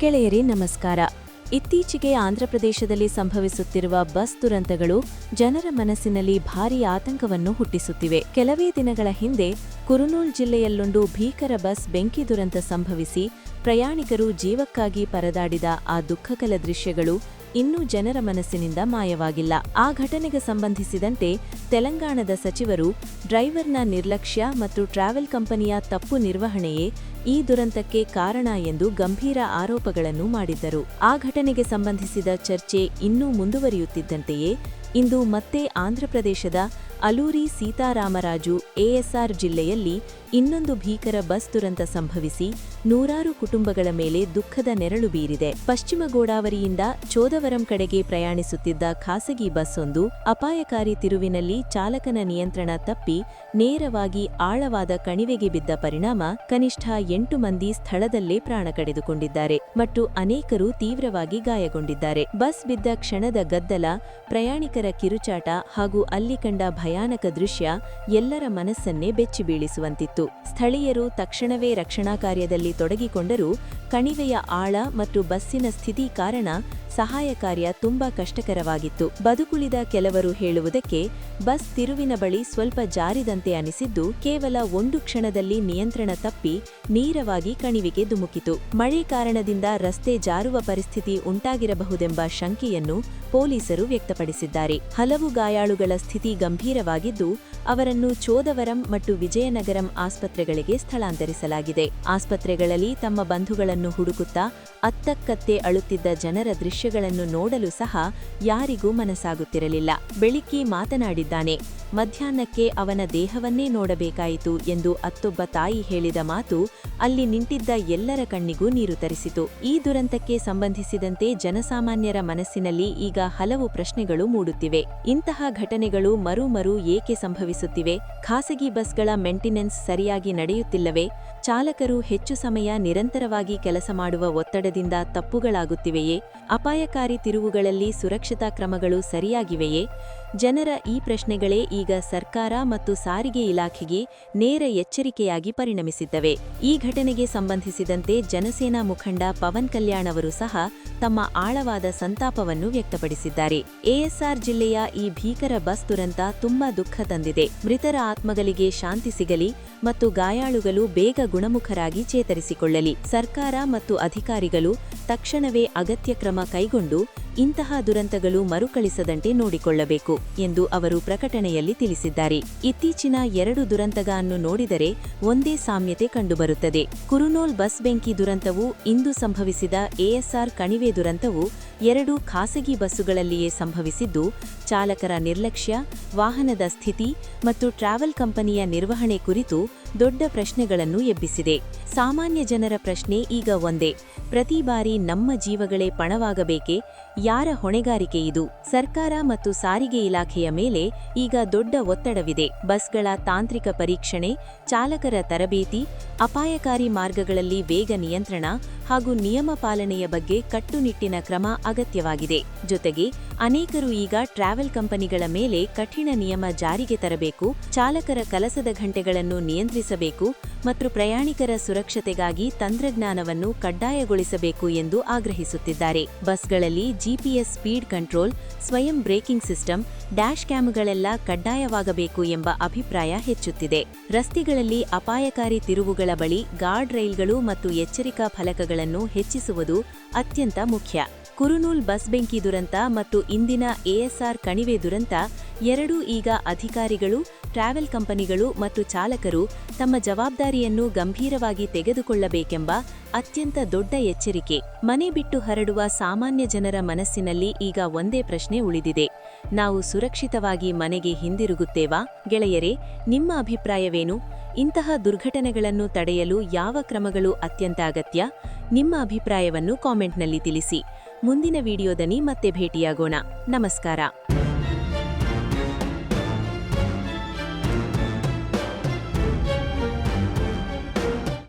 ಗೆಳೆಯರೇ, ನಮಸ್ಕಾರ. ಇತ್ತೀಚೆಗೆ ಆಂಧ್ರಪ್ರದೇಶದಲ್ಲಿ ಸಂಭವಿಸುತ್ತಿರುವ ಬಸ್ ದುರಂತಗಳು ಜನರ ಮನಸ್ಸಿನಲ್ಲಿ ಭಾರೀ ಆತಂಕವನ್ನು ಹುಟ್ಟಿಸುತ್ತಿವೆ. ಕೆಲವೇ ದಿನಗಳ ಹಿಂದೆ ಕುರುನೂಲ್ ಜಿಲ್ಲೆಯಲ್ಲೊಂದು ಭೀಕರ ಬಸ್ ಬೆಂಕಿ ದುರಂತ ಸಂಭವಿಸಿ ಪ್ರಯಾಣಿಕರು ಜೀವಕ್ಕಾಗಿ ಪರದಾಡಿದ ಆ ದುಃಖಕಲ ದೃಶ್ಯಗಳು ಇನ್ನೂ ಜನರ ಮನಸ್ಸಿನಿಂದ ಮಾಯವಾಗಿಲ್ಲ. ಆ ಘಟನೆಗೆ ಸಂಬಂಧಿಸಿದಂತೆ ತೆಲಂಗಾಣದ ಸಚಿವರು ಡ್ರೈವರ್ನ ನಿರ್ಲಕ್ಷ್ಯ ಮತ್ತು ಟ್ರಾವೆಲ್ ಕಂಪನಿಯ ತಪ್ಪು ನಿರ್ವಹಣೆಯೇ ಈ ದುರಂತಕ್ಕೆ ಕಾರಣ ಎಂದು ಗಂಭೀರ ಆರೋಪಗಳನ್ನು ಮಾಡಿದ್ದರು. ಆ ಘಟನೆಗೆ ಸಂಬಂಧಿಸಿದ ಚರ್ಚೆ ಇನ್ನೂ ಮುಂದುವರಿಯುತ್ತಿದ್ದಂತೆಯೇ ಇಂದು ಮತ್ತೆ ಆಂಧ್ರಪ್ರದೇಶದ ಅಲೂರಿ ಸೀತಾರಾಮರಾಜು ಎಎಸ್ಆರ್ ಜಿಲ್ಲೆಯಲ್ಲಿ ಇನ್ನೊಂದು ಭೀಕರ ಬಸ್ ದುರಂತ ಸಂಭವಿಸಿ ನೂರಾರು ಕುಟುಂಬಗಳ ಮೇಲೆ ದುಃಖದ ನೆರಳು ಬೀರಿದೆ. ಪಶ್ಚಿಮ ಗೋದಾವರಿಯಿಂದ ಚೋದವರಂ ಕಡೆಗೆ ಪ್ರಯಾಣಿಸುತ್ತಿದ್ದ ಖಾಸಗಿ ಬಸ್ ಒಂದು ಅಪಾಯಕಾರಿ ತಿರುವಿನಲ್ಲಿ ಚಾಲಕನ ನಿಯಂತ್ರಣ ತಪ್ಪಿ ನೇರವಾಗಿ ಆಳವಾದ ಕಣಿವೆಗೆ ಬಿದ್ದ ಪರಿಣಾಮ ಕನಿಷ್ಠ ಎಂಟು ಮಂದಿ ಸ್ಥಳದಲ್ಲೇ ಪ್ರಾಣ ಕಳೆದುಕೊಂಡಿದ್ದಾರೆ ಮತ್ತು ಅನೇಕರು ತೀವ್ರವಾಗಿ ಗಾಯಗೊಂಡಿದ್ದಾರೆ. ಬಸ್ ಬಿದ್ದ ಕ್ಷಣದ ಗದ್ದಲ, ಪ್ರಯಾಣಿಕರ ಕಿರುಚಾಟ ಹಾಗೂ ಅಲ್ಲಿ ಕಂಡ ಭಯಾನಕ ದೃಶ್ಯ ಎಲ್ಲರ ಮನಸ್ಸನ್ನೇ ಬೆಚ್ಚಿ ಸ್ಥಳೀಯರು ತಕ್ಷಣವೇ ರಕ್ಷಣಾ ಕಾರ್ಯದಲ್ಲಿ ತೊಡಗಿಕೊಂಡರೂ ಕಣಿವೆಯ ಆಳ ಮತ್ತು ಬಸ್ಸಿನ ಸ್ಥಿತಿ ಕಾರಣ ಸಹಾಯ ಕಾರ್ಯ ತುಂಬಾ ಕಷ್ಟಕರವಾಗಿತ್ತು. ಬದುಕುಳಿದ ಕೆಲವರು ಹೇಳುವುದಕ್ಕೆ ಬಸ್ ತಿರುವಿನ ಬಳಿ ಸ್ವಲ್ಪ ಜಾರಿದಂತೆ ಅನಿಸಿದ್ದು, ಕೇವಲ ಒಂದು ಕ್ಷಣದಲ್ಲಿ ನಿಯಂತ್ರಣ ತಪ್ಪಿ ನೇರವಾಗಿ ಕಣಿವೆಗೆ ಧುಮುಕಿತು. ಮಳೆ ಕಾರಣದಿಂದ ರಸ್ತೆ ಜಾರುವ ಪರಿಸ್ಥಿತಿ ಉಂಟಾಗಿರಬಹುದೆಂಬ ಶಂಕೆಯನ್ನು ಪೊಲೀಸರು ವ್ಯಕ್ತಪಡಿಸಿದ್ದಾರೆ. ಹಲವು ಗಾಯಾಳುಗಳ ಸ್ಥಿತಿ ಗಂಭೀರವಾಗಿದ್ದು, ಅವರನ್ನು ಚೋದವರಂ ಮತ್ತು ವಿಜಯನಗರಂ ಆಸ್ಪತ್ರೆಗಳಿಗೆ ಸ್ಥಳಾಂತರಿಸಲಾಗಿದೆ. ಆಸ್ಪತ್ರೆಗಳಲ್ಲಿ ತಮ್ಮ ಬಂಧುಗಳನ್ನು ಹುಡುಕುತ್ತಾ ಅತ್ತಕ್ಕತ್ತೆ ಅಳುತ್ತಿದ್ದ ಜನರ ದೃಶ್ಯಗಳನ್ನು ನೋಡಲು ಸಹ ಯಾರಿಗೂ ಮನಸ್ಸಾಗುತ್ತಿರಲಿಲ್ಲ. ಬೆಳಿಗ್ಗೆ ಮಾತನಾಡಿದ್ದಾನೆ ಮಧ್ಯಾಹ್ನಕ್ಕೆ ಅವನ ದೇಹವನ್ನೇ ನೋಡಬೇಕಾಯಿತು ಎಂದು ಅತ್ತೊಬ್ಬ ತಾಯಿ ಹೇಳಿದ ಮಾತು ಅಲ್ಲಿ ನಿಂತಿದ್ದ ಎಲ್ಲರ ಕಣ್ಣಿಗೂ ನೀರು ತರಿಸಿತು. ಈ ದುರಂತಕ್ಕೆ ಸಂಬಂಧಿಸಿದಂತೆ ಜನಸಾಮಾನ್ಯರ ಮನಸ್ಸಿನಲ್ಲಿ ಈಗ ಹಲವು ಪ್ರಶ್ನೆಗಳು ಮೂಡುತ್ತಿವೆ. ಇಂತಹ ಘಟನೆಗಳು ಮರು ಮರು ಏಕೆ ಸಂಭವಿಸುತ್ತಿವೆ? ಖಾಸಗಿ ಬಸ್ಗಳ ಮೇಂಟೆನೆನ್ಸ್ ಸರಿಯಾಗಿ ನಡೆಯುತ್ತಿಲ್ಲವೇ? ಚಾಲಕರು ಹೆಚ್ಚು ಸಮಯ ನಿರಂತರವಾಗಿ ಕೆಲಸ ಮಾಡುವ ಒತ್ತಡದಿಂದ ತಪ್ಪುಗಳಾಗುತ್ತಿವೆಯೇ? ಅಪಾಯಕಾರಿ ತಿರುವುಗಳಲ್ಲಿ ಸುರಕ್ಷತಾ ಕ್ರಮಗಳು ಸರಿಯಾಗಿವೆಯೇ? ಜನರ ಈ ಪ್ರಶ್ನೆಗಳೇ ಈಗ ಸರ್ಕಾರ ಮತ್ತು ಸಾರಿಗೆ ಇಲಾಖೆಗೆ ನೇರ ಎಚ್ಚರಿಕೆಯಾಗಿ ಪರಿಣಮಿಸಿದ್ದವೆ. ಈ ಘಟನೆಗೆ ಸಂಬಂಧಿಸಿದಂತೆ ಜನಸೇನಾ ಮುಖಂಡ ಪವನ್ ಕಲ್ಯಾಣ್ ಅವರು ಸಹ ತಮ್ಮ ಆಳವಾದ ಸಂತಾಪವನ್ನು ವ್ಯಕ್ತಪಡಿಸಿದ್ದಾರೆ. ಎಎಸ್ಆರ್ ಜಿಲ್ಲೆಯ ಈ ಭೀಕರ ಬಸ್ ದುರಂತ ತುಂಬಾ ದುಃಖ ತಂದಿದೆ. ಮೃತರ ಆತ್ಮಗಳಿಗೆ ಶಾಂತಿ ಸಿಗಲಿ ಮತ್ತು ಗಾಯಾಳುಗಳು ಬೇಗ ಗುಣಮುಖರಾಗಿ ಚೇತರಿಸಿಕೊಳ್ಳಲಿ. ಸರ್ಕಾರ ಮತ್ತು ಅಧಿಕಾರಿಗಳು ತಕ್ಷಣವೇ ಅಗತ್ಯ ಕ್ರಮ ಕೈಗೊಂಡು ಇಂತಹ ದುರಂತಗಳು ಮರುಕಳಿಸದಂತೆ ನೋಡಿಕೊಳ್ಳಬೇಕು ಎಂದು ಅವರು ಪ್ರಕಟಣೆಯಲ್ಲಿ ತಿಳಿಸಿದ್ದಾರೆ. ಇತ್ತೀಚಿನ ಎರಡು ದುರಂತಗಳನ್ನು ನೋಡಿದರೆ ಒಂದೇ ಸಾಮ್ಯತೆ ಕಂಡುಬರುತ್ತದೆ. ಕುರುನೋಲ್ ಬಸ್ ಬೆಂಕಿ ದುರಂತವು ಇಂದು ಸಂಭವಿಸಿದ ಎಎಸ್ಆರ್ ಕಣಿವೆ ದುರಂತವು ಎರಡು ಖಾಸಗಿ ಬಸ್ಸುಗಳಲ್ಲಿಯೇ ಸಂಭವಿಸಿದ್ದು, ಚಾಲಕರ ನಿರ್ಲಕ್ಷ್ಯ, ವಾಹನದ ಸ್ಥಿತಿ ಮತ್ತು ಟ್ರಾವೆಲ್ ಕಂಪನಿಯ ನಿರ್ವಹಣೆ ಕುರಿತು ದೊಡ್ಡ ಪ್ರಶ್ನೆಗಳನ್ನು ಎಬ್ಬಿಸಿದೆ. ಸಾಮಾನ್ಯ ಜನರ ಪ್ರಶ್ನೆ ಈಗ ಒಂದೇ. ಪ್ರತಿ ಬಾರಿ ನಮ್ಮ ಜೀವಗಳೇ ಪಣವಾಗಬೇಕೆ? ಯಾರ ಹೊಣೆಗಾರಿಕೆ ಇದು? ಸರ್ಕಾರ ಮತ್ತು ಸಾರಿಗೆ ಇಲಾಖೆಯ ಮೇಲೆ ಈಗ ದೊಡ್ಡ ಒತ್ತಡವಿದೆ. ಬಸ್ಗಳ ತಾಂತ್ರಿಕ ಪರೀಕ್ಷಣೆ, ಚಾಲಕರ ತರಬೇತಿ, ಅಪಾಯಕಾರಿ ಮಾರ್ಗಗಳಲ್ಲಿ ವೇಗ ನಿಯಂತ್ರಣ ಹಾಗೂ ನಿಯಮ ಪಾಲನೆಯ ಬಗ್ಗೆ ಕಟ್ಟುನಿಟ್ಟಿನ ಕ್ರಮ ಅಗತ್ಯವಾಗಿದೆ. ಜೊತೆಗೆ, ಅನೇಕರು ಈಗ ಟ್ರಾವೆಲ್ ಕಂಪನಿಗಳ ಮೇಲೆ ಕಠಿಣ ನಿಯಮ ಜಾರಿಗೆ ತರಬೇಕು, ಚಾಲಕರ ಕಲಸದ ಗಂಟೆಗಳನ್ನು ನಿಯಂತ್ರಿಸಬೇಕು ಮತ್ತು ಪ್ರಯಾಣಿಕರ ಸುರಕ್ಷತೆಗಾಗಿ ತಂತ್ರಜ್ಞಾನವನ್ನು ಕಡ್ಡಾಯಗೊಳಿಸಬೇಕು ಎಂದು ಆಗ್ರಹಿಸುತ್ತಿದ್ದಾರೆ. ಬಸ್ಗಳಲ್ಲಿ ಜಿಪಿಎಸ್ ಸ್ಪೀಡ್ ಕಂಟ್ರೋಲ್, ಸ್ವಯಂ ಬ್ರೇಕಿಂಗ್ ಸಿಸ್ಟಮ್, ಡ್ಯಾಶ್ ಕ್ಯಾಮ್ಗಳೆಲ್ಲ ಕಡ್ಡಾಯವಾಗಬೇಕು ಎಂಬ ಅಭಿಪ್ರಾಯ ಹೆಚ್ಚುತ್ತಿದೆ. ರಸ್ತೆಗಳಲ್ಲಿ ಅಪಾಯಕಾರಿ ತಿರುವುಗಳ ಬಳಿ ಗಾರ್ಡ್ ರೈಲ್ಗಳು ಮತ್ತು ಎಚ್ಚರಿಕಾ ಫಲಕಗಳನ್ನು ಹೆಚ್ಚಿಸುವುದು ಅತ್ಯಂತ ಮುಖ್ಯ. ಕುರುನೂಲ್ ಬಸ್ ಬೆಂಕಿ ದುರಂತ ಮತ್ತು ಇಂದಿನ ಎಎಸ್ಆರ್ ಕಣಿವೆ ದುರಂತ ಎರಡೂ ಈಗ ಅಧಿಕಾರಿಗಳು, ಟ್ರಾವೆಲ್ ಕಂಪನಿಗಳು ಮತ್ತು ಚಾಲಕರು ತಮ್ಮ ಜವಾಬ್ದಾರಿಯನ್ನು ಗಂಭೀರವಾಗಿ ತೆಗೆದುಕೊಳ್ಳಬೇಕೆಂಬ ಅತ್ಯಂತ ದೊಡ್ಡ ಎಚ್ಚರಿಕೆ. ಮನೆ ಬಿಟ್ಟು ಹರಡುವ ಸಾಮಾನ್ಯ ಜನರ ಮನಸ್ಸಿನಲ್ಲಿ ಈಗ ಒಂದೇ ಪ್ರಶ್ನೆ ಉಳಿದಿದೆ. ನಾವು ಸುರಕ್ಷಿತವಾಗಿ ಮನೆಗೆ ಹಿಂದಿರುಗುತ್ತೇವಾ? ಗೆಳೆಯರೇ, ನಿಮ್ಮ ಅಭಿಪ್ರಾಯವೇನು? ಇಂತಹ ದುರ್ಘಟನೆಗಳನ್ನು ತಡೆಯಲು ಯಾವ ಕ್ರಮಗಳು ಅತ್ಯಂತ ಅಗತ್ಯ? ನಿಮ್ಮ ಅಭಿಪ್ರಾಯವನ್ನು ಕಾಮೆಂಟ್ನಲ್ಲಿ ತಿಳಿಸಿ. ಮುಂದಿನ ವಿಡಿಯೋದಲ್ಲಿ ಮತ್ತೆ ಭೇಟಿಯಾಗೋಣ. ನಮಸ್ಕಾರ.